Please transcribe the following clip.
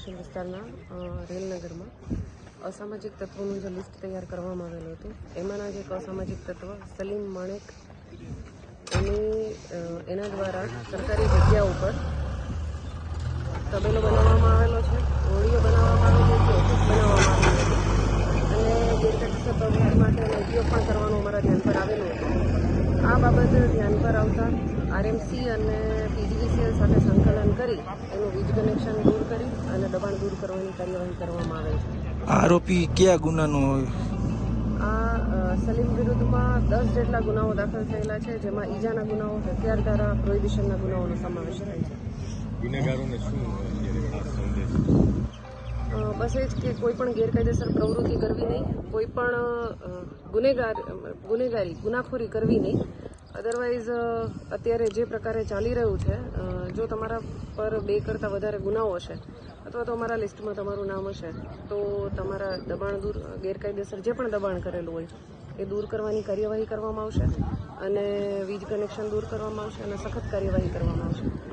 Station વિસ્તારના રેલનગરમાં અસામાજિક તત્વોનું જે લિસ્ટ તૈયાર કરવામાં આવેલું હતું, એમાંના જે અસામાજિક તત્વ સલીમ માણેક, એની એના દ્વારા સરકારી જગ્યા ઉપર તબેલો બનાવવામાં આવેલો છે હોળીઓ બનાવવામાં આવેલી છે ઓફિસ બનાવવામાં આવેલી છે. અને ગેરકાયદેસર પ્રવૃત્તિ માટે એનો ઉપયોગ પણ કરવાનું અમારા ધ્યાન પર આવેલું હતું. આ બાબત ધ્યાન પર આવતા આરએમસી અને પીજીવીસીએલ સાથે સંકલન કરી એનું વીજ કનેક્શન દૂર દબાણ દૂર કરવાની કાર્યવાહી કરવામાં આવેલ છે. આરોપી કયા ગુનાનો આ સલીમ વિરુદ્ધમાં દસ જેટલા ગુનાઓ દાખલ થયેલા છે જેમાં ઈજાના ગુનાઓ હથિયાર દ્વારા પ્રોહિબિશનના ગુનાઓનો સમાવેશ થાય છે. ગુનેગારોને શું બસ એ જ કે કોઈ પણ ગેરકાયદેસર પ્રવૃત્તિ કરવી નહીં કોઈ પણ ગુનેગાર ગુનેગારી ગુનાખોરી કરવી નહીં અદરવાઇઝ અત્યારે જે પ્રકારે ચાલી રહ્યું છે જો તમારા પર બે કરતાં વધારે ગુનાઓ હશે, અથવા તો અમારા લિસ્ટમાં તમારું નામ હશે, તો તમારા દબાણ દૂર, ગેરકાયદેસર જે પણ દબાણ કરેલું હોય, એ દૂર કરવાની કાર્યવાહી કરવામાં આવશે અને વીજ કનેક્શન દૂર કરવામાં આવશે અને સખત કાર્યવાહી કરવામાં આવશે.